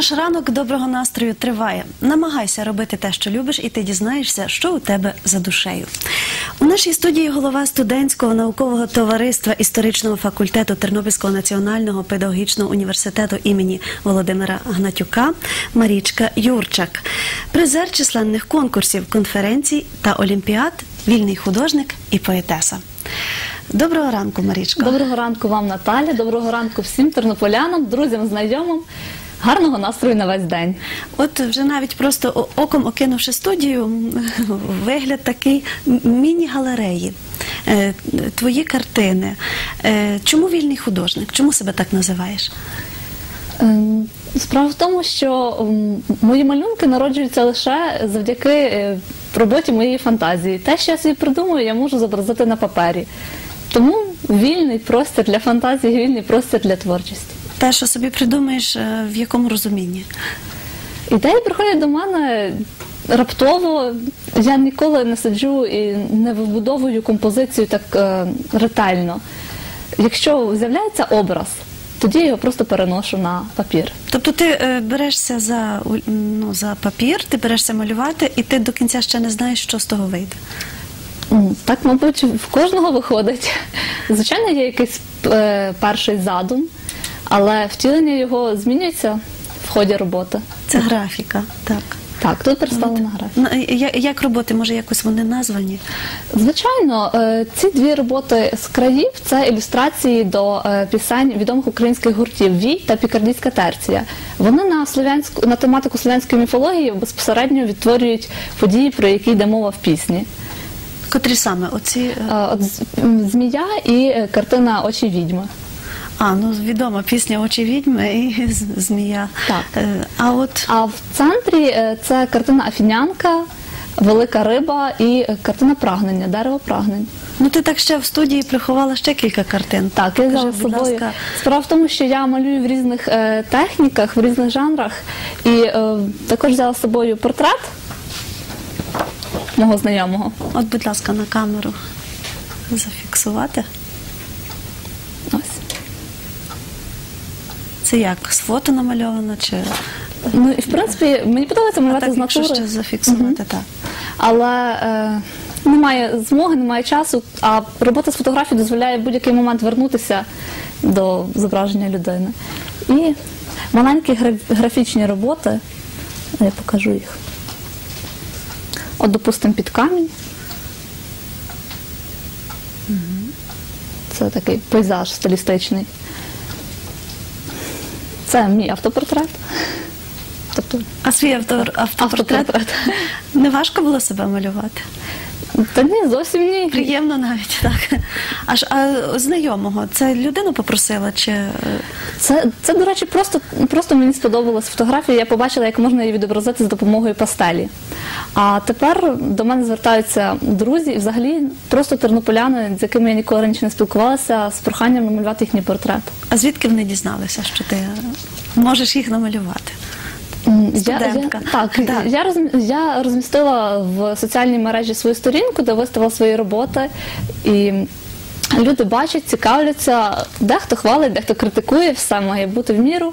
Наш ранок доброго настрою триває. Намагайся робити те, що любиш, і ти дізнаєшся, що у тебе за душею. У нашій студії голова студентського наукового товариства історичного факультету Тернопільського національного педагогічного університету імені Володимира Гнатюка Марічка Юрчак, призер численних конкурсів, конференцій та олімпіад, вільний художник і поетеса. Доброго ранку, Марічко. Доброго ранку вам, Наталя. Доброго ранку всім тернополянам, друзям, знайомим. Гарного настрою на весь день. От вже навіть просто оком окинувши студію, вигляд такий міні-галереї. Е, Твої картини. Е, Чому вільний художник? Чому себе так називаєш? Ем, Справа в тому, що мої малюнки народжуються лише завдяки е, роботі моєї фантазії. Те, що я собі придумую, я можу зобразити на папері. Тому вільний простір для фантазії, вільний простір для творчості. Те, що собі придумаєш, е, в якому розумінні? Ідеї приходять до мене раптово. Я ніколи не сиджу і не вибудовую композицію так е, ретельно. Якщо з'являється образ, тоді я його просто переношу на папір. Тобто ти е, берешся за, ну, за папір, ти берешся малювати, і ти до кінця ще не знаєш, що з того вийде. Так, мабуть, в кожного виходить. Звичайно, є якийсь е, перший задум, але втілення його змінюється в ході роботи. Це графіка, так. Так, тут представлена графіка. Як роботи, може, якось вони названі? Звичайно, е, ці дві роботи з країв це ілюстрації до е, пісень відомих українських гуртів Вій та Пікардійська терція. Вони на слов'янську на тематику слов'янської міфології безпосередньо відтворюють події, про які йде мова в пісні. Котрі саме? Оці. е, От змія і картина Очі відьми. А, ну відома пісня Очі відьми і змія. Так. Е, А от А в центрі е, це картина Афінянка, Велика риба і картина прагнення, дерево прагнень. ну ти так ще в студії приховала ще кілька картин. Так, я Кажи, взяла з будь собою. ласка, Справа в тому, що я малюю в різних е, техніках, в різних жанрах, і е, також взяла з собою портрет мого знайомого. от, будь ласка, на камеру зафіксувати. Це як? З фото намальовано чи Ну і в принципі мені подобається малювати так, з якщо ще зафіксувати, так. Але е, немає змоги, немає часу, а робота з фотографії дозволяє в будь-який момент вернутися до зображення людини. І маленькі графічні роботи, я покажу їх. От, допустимо, під камінь. Це такий пейзаж стилістичний. Це мій автопортрет. Тобто А свій автор, автопортрет Автопортрет. не важко було себе малювати? Та ні, зовсім ні. Приємно навіть так. Аж а знайомого, це людину попросила чи е, Це, це, до речі, просто, просто мені сподобалась фотографія. Я побачила, як можна її відобразити з допомогою пастелі. А тепер до мене звертаються друзі, і взагалі просто тернополяни, з якими я ніколи раніше не спілкувалася, з проханням намалювати їхній портрет. а звідки вони дізналися, що ти можеш їх намалювати? М, Я, я, так, Так. Я, розм- я розмістила в соціальній мережі свою сторінку, де виставила свої роботи. І люди бачать, цікавляться, дехто хвалить, дехто критикує, все має бути в міру.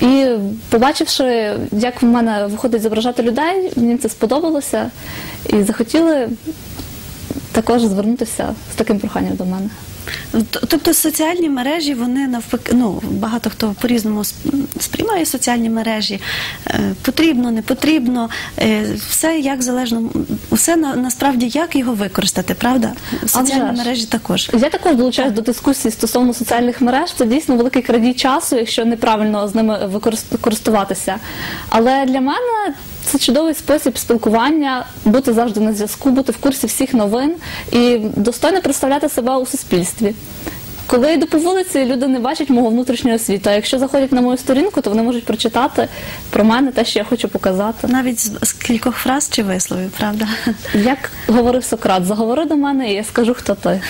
І побачивши, як в мене виходить зображати людей, мені це сподобалося і захотіли також звернутися з таким проханням до мене. Т- Тобто соціальні мережі, вони навпаки, ну багато хто по-різному сп- сприймає соціальні мережі. Е, Потрібно, не потрібно, е, все як залежно, все на, насправді як його використати, правда? Соціальні мережі також. Я також долучаюсь до дискусії стосовно соціальних мереж. Це дійсно великий крадій часу, якщо неправильно з ними використ- користуватися. Але для мене це чудовий спосіб спілкування, бути завжди на зв'язку, бути в курсі всіх новин і достойно представляти себе у суспільстві. Коли я йду по вулиці, люди не бачать мого внутрішнього світу. А якщо заходять на мою сторінку, то вони можуть прочитати про мене те, що я хочу показати. Навіть з, кількох фраз чи висловів, правда? Як говорив Сократ, заговори до мене, і я скажу, хто ти.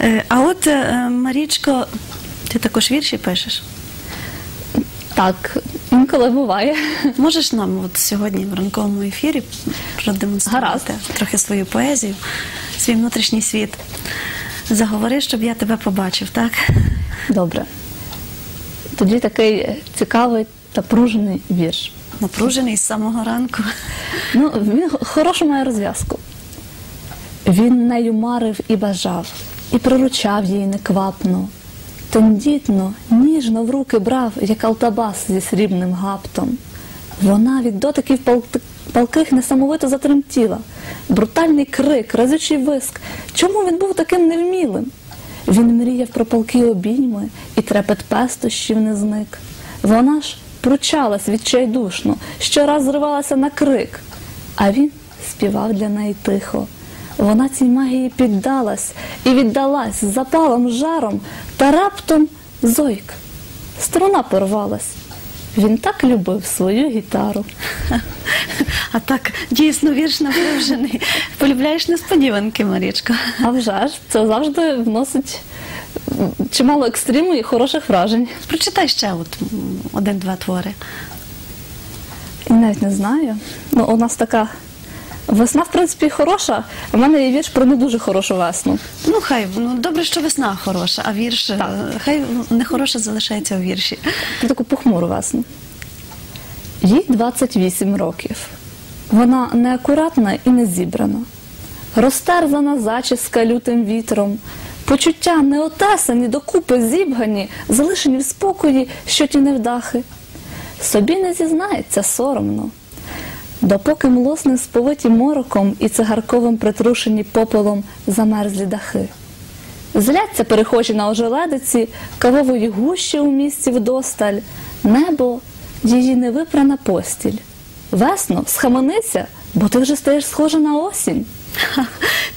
Е, А от е, Марічко, ти також вірші пишеш? Так, інколи буває. Можеш нам от сьогодні в ранковому ефірі продемонструвати Гаразд. трохи свою поезію, свій внутрішній світ. Заговори, щоб я тебе побачив, так? Добре. Тоді такий цікавий та пружений вірш. Напружений з самого ранку. Ну, він хорошу має розв'язку. Він нею марив і бажав, і приручав її неквапно. Тендітно, ніжно в руки брав, як алтабас зі срібним гаптом. Вона від дотиків пал- палких несамовито затремтіла. Брутальний крик, разючий виск. Чому він був таким невмілим? Він мріяв про палки обійми, і трепет пестощів не зник. Вона ж пручалась відчайдушно, щораз зривалася на крик. А він співав для неї тихо. Вона цій магії піддалась і віддалась запалом, жаром, та раптом зойк. Струна порвалась. Він так любив свою гітару. А так, дійсно, вірш напружений. Полюбляєш несподіванки, Марічко. А вже ж це завжди вносить чимало екстриму і хороших вражень. Прочитай ще от один-два твори. І навіть не знаю. Ну, у нас така весна, в принципі, хороша. а в мене є вірш про не дуже хорошу весну. Ну, хай, ну добре, що весна хороша, а вірш е, хай нехороше залишається у вірші. Про таку похмуру весну. Їй 28 років. Вона неакуратна і не зібрана. Розтерзана зачіска лютим вітром, почуття неотесані, докупи зібгані, залишені в спокої, що ті невдахи. Собі не зізнається соромно. Допоки млосне сповиті мороком і цигарковим притрушені попелом замерзлі дахи. Зляться перехожі на ожеледиці, кавової гущі у місті вдосталь, небо її невипрана постіль. Весно, схаменися, бо ти вже стаєш схожа на осінь.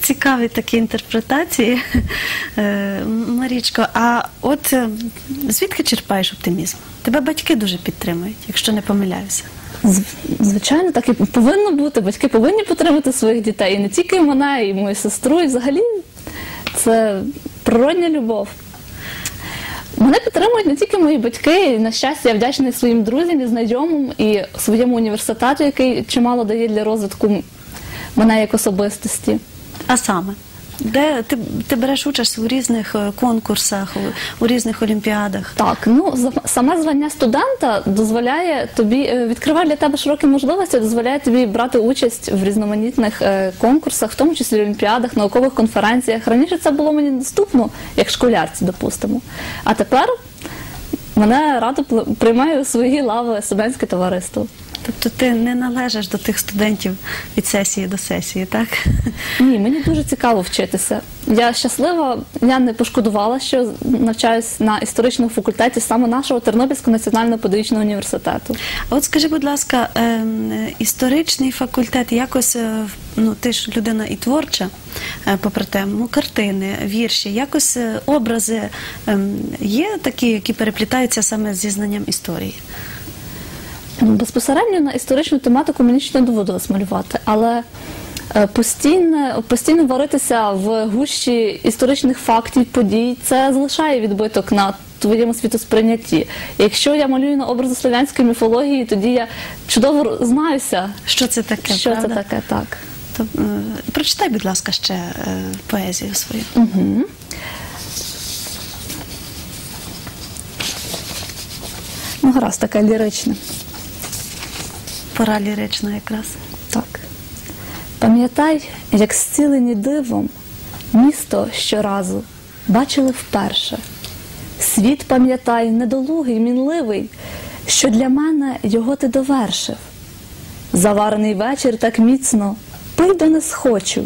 Цікаві такі інтерпретації. Е, Марічко, а от е, звідки черпаєш оптимізм? Тебе батьки дуже підтримують, якщо не помиляюся. Звичайно, так і повинно бути. Батьки повинні підтримати своїх дітей. І не тільки мене, і мою сестру, і взагалі це природня любов. Мене підтримують не тільки мої батьки, і, на щастя, я вдячна своїм друзям і знайомим і своєму університету, який чимало дає для розвитку мене як особистості. А саме, де ти, ти береш участь у різних е, конкурсах, у, різних олімпіадах? Так, ну саме звання студента дозволяє тобі е, відкриває для тебе широкі можливості, дозволяє тобі брати участь в різноманітних е, конкурсах, в тому числі олімпіадах, наукових конференціях. Раніше це було мені доступно як школярці, допустимо. А тепер мене радо приймає у свої лави студентське товариство. Тобто ти не належиш до тих студентів від сесії до сесії, так? Ні, мені дуже цікаво вчитися. Я щаслива, я не пошкодувала, що навчаюсь на історичному факультеті саме нашого Тернопільського національного педагогічного університету. А от скажи, будь ласка, ем, історичний факультет якось, е, ну ти ж людина і творча, е, попри те, ну, картини, вірші, якось е, образи ем, є такі, які переплітаються саме з зізнанням історії. Ну, Безпосередньо на історичну тематику мені ще не доводилось малювати, але е, постійно, постійно варитися в гущі історичних фактів, подій, це залишає відбиток на твоєму світосприйнятті. Якщо я малюю на образи слов'янської міфології, тоді я чудово знаюся, Що це таке? що правда? це таке так. То, е, прочитай, будь ласка, ще е, поезію свою. Угу. Ну, гаразд, таке ліричне. Пора лірична якраз. Так. Пам'ятай, як зцілені дивом, місто щоразу бачили вперше. Світ пам'ятай, недолугий, мінливий, що для мене його ти довершив. Заварений вечір так міцно, пий до не схочу.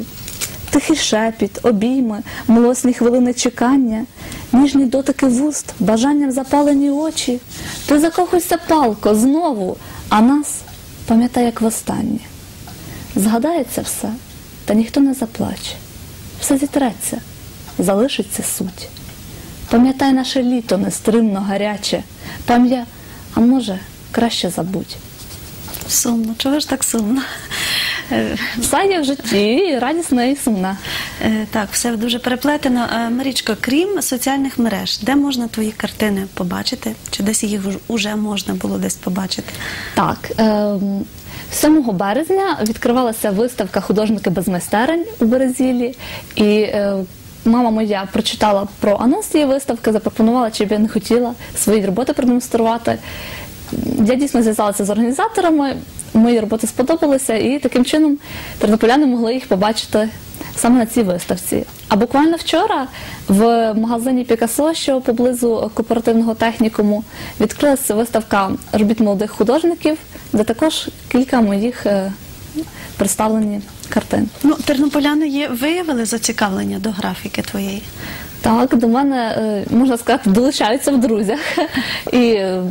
Тихий шепіт, обійми, млосні хвилини чекання, ніжні дотики вуст, бажанням запалені очі. Ти закохуйся палко знову, а нас пам'ятай, як востаннє. Згадається все, та ніхто не заплаче. Все зітреться, залишиться суть. Пам'ятай наше літо нестримно гаряче. Пам'я, а може, краще забудь. Сумно, чого ж так сумно? Е, Все є в житті, і радісне і сумне. Е, Так, все дуже переплетено. Е, Марічко, крім соціальних мереж, де можна твої картини побачити? Чи десь їх вже- можна було десь побачити? Так, ем, 7 березня відкривалася виставка художники без майстерень у Березілі, і е, мама моя прочитала про анонс цієї виставки, запропонувала, чи б я не хотіла свої роботи продемонструвати. я дійсно зв'язалася з організаторами, мої роботи сподобалися, і таким чином тернополяни могли їх побачити саме на цій виставці. А буквально вчора в магазині Пікасо, що поблизу кооперативного технікуму, відкрилася виставка робіт молодих художників, де також кілька моїх е, представлені картин. Ну, тернополяни є, виявили зацікавлення до графіки твоєї. Так, до мене е, можна сказати, долучаються в друзях і е,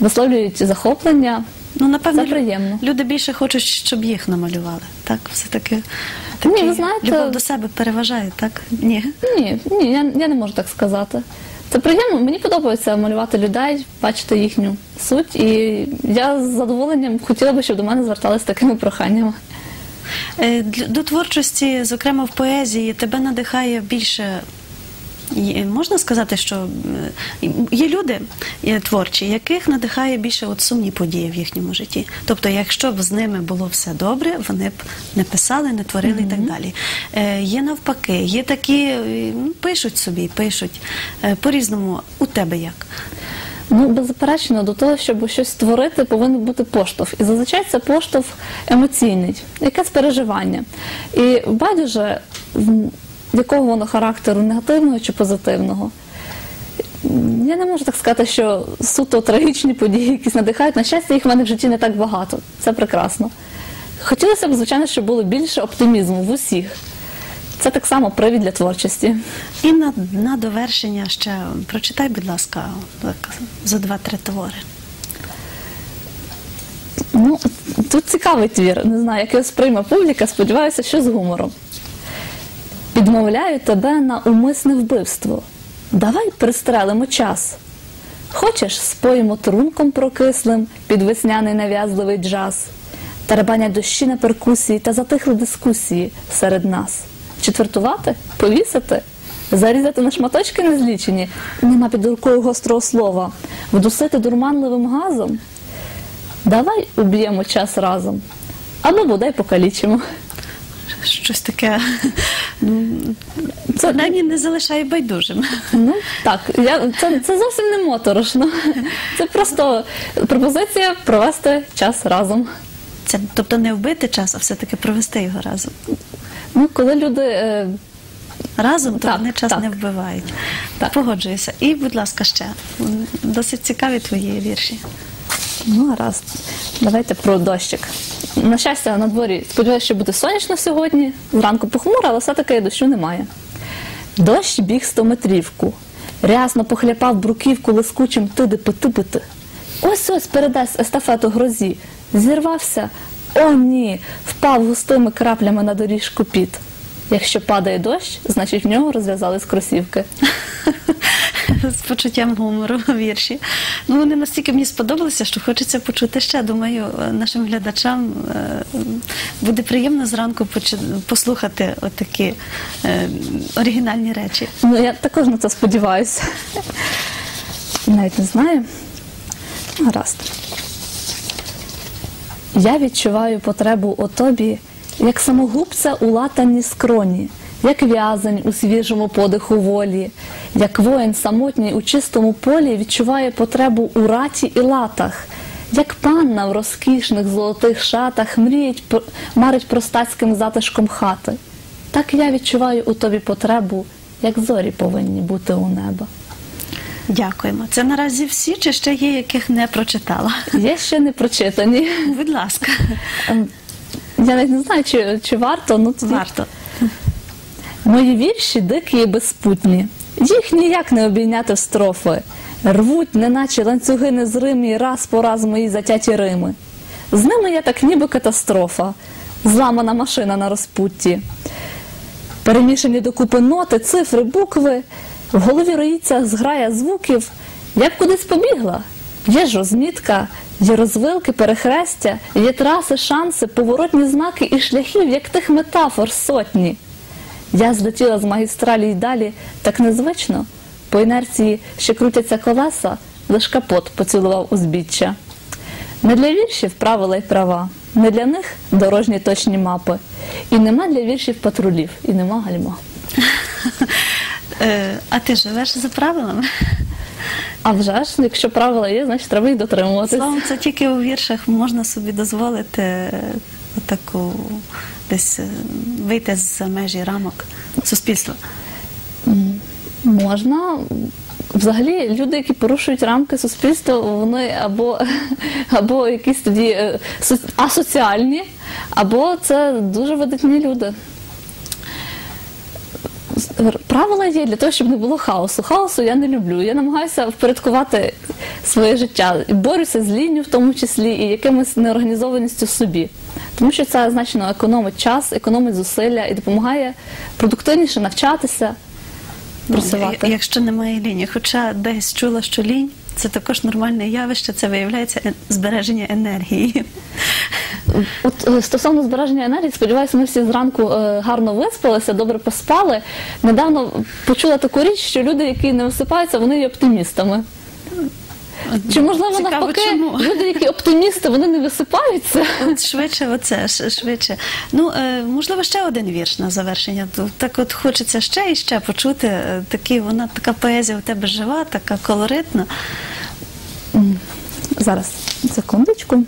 висловлюють захоплення. Ну, напевно, Це приємно. люди більше хочуть, щоб їх намалювали. Так, все-таки Ні, ви знаєте- любов до себе переважає, так? Ні. Ні, ні, я, я не можу так сказати. Це приємно. Мені подобається малювати людей, бачити їхню суть, і я з задоволенням хотіла би, щоб до мене зверталися такими проханнями. Е, для- До творчості, зокрема в поезії, тебе надихає більше. Можна сказати, що е, є люди е, творчі, яких надихає більше от сумні події в їхньому житті. Тобто, якщо б з ними було все добре, вони б не писали, не творили і так далі. Е, Є навпаки, є такі, е, пишуть собі, пишуть Е, по-різному. У тебе як? Ну, беззаперечно, до того, щоб щось створити, повинен бути поштовх. І зазвичай це поштовх емоційний, якесь переживання. І байдуже, якого воно характеру, негативного чи позитивного. Я не можу так сказати, що суто трагічні події якісь надихають. На щастя, їх в мене в житті не так багато. Це прекрасно. Хотілося б, звичайно, щоб було більше оптимізму в усіх. Це так само привід для творчості. І на, на довершення ще прочитай, будь ласка, за два-три твори. Ну, тут цікавий твір. Не знаю, як його сприйме публіка, сподіваюся, що з гумором. Підмовляю тебе на умисне вбивство. Давай пристрелимо час. Хочеш, споїмо трунком прокислим під весняний нав'язливий джаз. Тарабанять дощі на перкусії та затихли дискусії серед нас. Четвертувати? Повісити? Зарізати на шматочки незлічені? Нема під рукою гострого слова. Вдусити дурманливим газом? Давай уб'ємо час разом. Або бодай покалічимо. Щось таке Це- принаймні не залишає байдужим. Ну так, я, це, це зовсім не моторошно. Це просто пропозиція провести час разом. Це, тобто не вбити час, а все-таки провести його разом. Ну, коли люди. е, Разом, то Так, вони час так. не вбивають. Так. Погоджуюся. І, будь ласка, ще досить цікаві твої вірші. Ну, гаразд. Давайте про дощик. На щастя, на дворі сподіваюся, що буде сонячно сьогодні. Зранку похмуро, але все-таки дощу немає. Дощ біг стометрівку. Рясно похляпав бруківку лискучим тиди-пити-пити. Ось ось передасть естафету грозі. Зірвався. О, ні! Впав густими краплями на доріжку піт. Якщо падає дощ, значить в нього розв'язались кросівки. З почуттям гумору вірші. Ну, вони настільки мені сподобалися, що хочеться почути ще. Думаю, нашим глядачам е, буде приємно зранку послухати отакі е, оригінальні речі. Ну, я також на це сподіваюся. Навіть не знаю. Ну, Гаразд. Я відчуваю потребу у тобі, як самогубця у латанні скроні, як в'язень у свіжому подиху волі, як воїн самотній у чистому полі відчуває потребу у раті і латах, як панна в розкішних золотих шатах мріють, марить простацьким затишком хати. Так я відчуваю у тобі потребу, як зорі повинні бути у неба. Дякуємо. Це наразі всі, чи ще є, яких не прочитала? Є ще не прочитані. Будь ласка, Ем, Я навіть не знаю, чи, чи варто, ну тоді варто. Мої вірші дикі і безпутні, їх ніяк не обійняти строфи. Рвуть, неначе ланцюги незримі, раз по раз мої затяті рими. З ними я так ніби катастрофа, зламана машина на розпутті. Перемішані докупи ноти, цифри, букви. В голові роїться зграя звуків. Я б кудись побігла. Є ж розмітка, є розвилки, перехрестя, є траси, шанси, поворотні знаки і шляхів, як тих метафор сотні. Я злетіла з магістралі й далі так незвично. По інерції ще крутяться колеса, лиш капот поцілував узбіччя. Не для віршів правила й права, не для них дорожні точні мапи. І нема для віршів патрулів, і нема гальма. Е, А ти живеш за правилами? А вже ж, якщо правила є, значить треба їх дотримуватись. Словом, це тільки у віршах можна собі дозволити таку десь е, вийти з межі рамок суспільства. Можна. Взагалі, люди, які порушують рамки суспільства, вони або, або якісь тоді е, асоціальні, або це дуже видатні люди. Правила є для того, щоб не було хаосу. Хаосу я не люблю. Я намагаюся впорядкувати своє життя борюся з лінню в тому числі і якимось неорганізованістю собі. Тому що це значно економить час, економить зусилля і допомагає продуктивніше навчатися, працювати. Якщо немає лінії. Хоча десь чула, що лінь це також нормальне явище, це виявляється збереження енергії. От е, стосовно збереження енергії, сподіваюся, ми всі зранку е, гарно виспалися, добре поспали. Недавно почула таку річ, що люди, які не висипаються, вони є оптимістами. Чи можливо Цікаво, навпаки, чому? люди, які оптимісти, вони не висипаються? От швидше, оце швидше. Ну е, можливо, ще один вірш на завершення. Так, от хочеться ще і ще почути. Такі вона така поезія у тебе жива, така колоритна. Зараз, секундочку.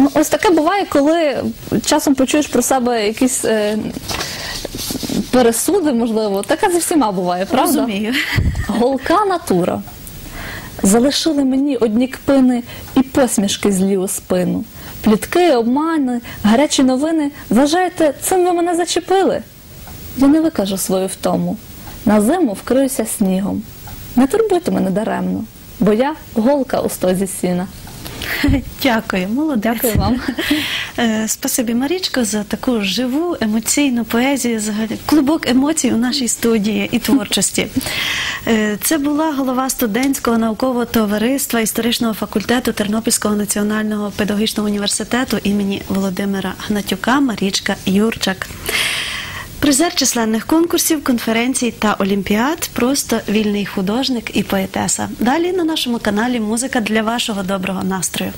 Ну, ось таке буває, коли часом почуєш про себе якісь е, пересуди, можливо. Таке зі всіма буває, правда? Розумію. Голка натура. Залишили мені одні кпини і посмішки злі у спину. Плітки, обмани, гарячі новини. Вважаєте, цим ви мене зачепили? Я не викажу свою втому. На зиму вкриюся снігом. Не турбуйте мене даремно, бо я голка у стозі сіна. Дякую, молодець. Дякую вам. Е, Спасибі, Марічко, за таку живу емоційну поезію, взагалі клубок емоцій у нашій студії і творчості. Е, Це була голова студентського наукового товариства історичного факультету Тернопільського національного педагогічного університету імені Володимира Гнатюка Марічка Юрчак. Призер численних конкурсів, конференцій та олімпіад, просто вільний художник і поетеса. Далі на нашому каналі музика для вашого доброго настрою.